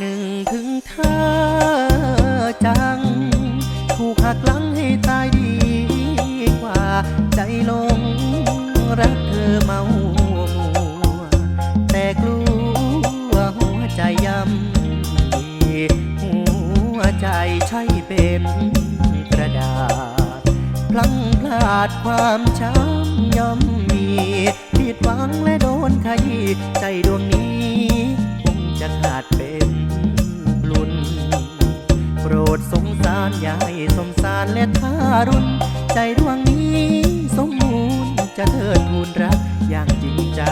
หนึ่งถึงเธอจัง ถูกหักหลังให้ตายดีกว่าใจลง รักเธอเมามัว แต่กลัวหัวใจยำหัวใจใช่เป็นกระดาษ พลังพลาดความช้ำย่อมมีผิดหวังและโดนใครใจดวงนี้ จะขาดเป็นกลุ่นโปรดสงสารอย่าให้สมสารและทารุณ ใจดวงนี้สมมูลจะเทิดทูนรักอย่างจริงใจ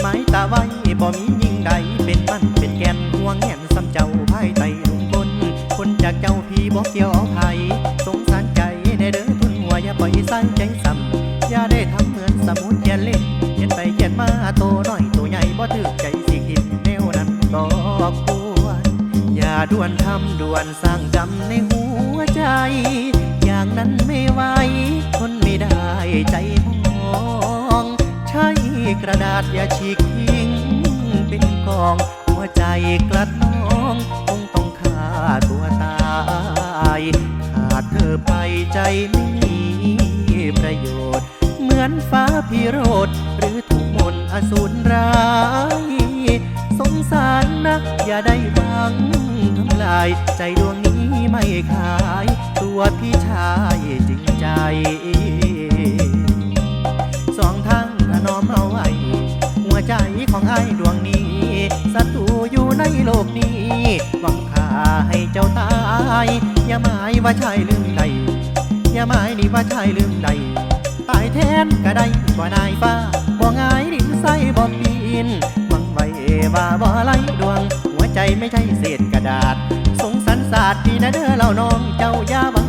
หมายตาไว้บ่มียิ่งใดเป็นมันเป็นแกนห่วงแหนซ้ำเจ้าภายใต้ลุงบนคนจากเจ้าพี่บอกเกี่ยวเอาไผ บ่ถึกใจสิคิดแนวนั้นก็ควรอย่าด่วนทำด่วนสร้างจำในหัวใจ อย่างนั้นไม่ไหวทนไม่ได้ใจมอง ใช้กระดาษอย่าฉีกทิ้งเป็นกอง หัวใจกลัดน้องคงต้องฆ่าตัวตายขาดเธอไปใจไม่มีประโยชน์ เหมือนฟ้าพิโรธหรือ มนอสูรร้าย สงสารนะ อย่าได้หวังทำลาย ใจดวงนี้ไม่ขาย ตัวพี่ชายจริงใจ สองทางถนอมเอาไว้หัวใจของไอ้ดวงนี้ศัตรูอยู่ในโลกนี้ หวังฆ่าให้เจ้าตาย อย่าหมายว่าชายลืมใด อย่าหมายนี่ว่าชายลืมใด ตายแทนก็ได้บ่นายฟ้า บ่ง่ายดินใส่บ่ปีนหวังไว้ว่าบ่ไหลดวง หัวใจไม่ใช่เศษกระดาษ สงสารศาสตร์พี่นะเด้อเล่าน้องเจ้ายาบ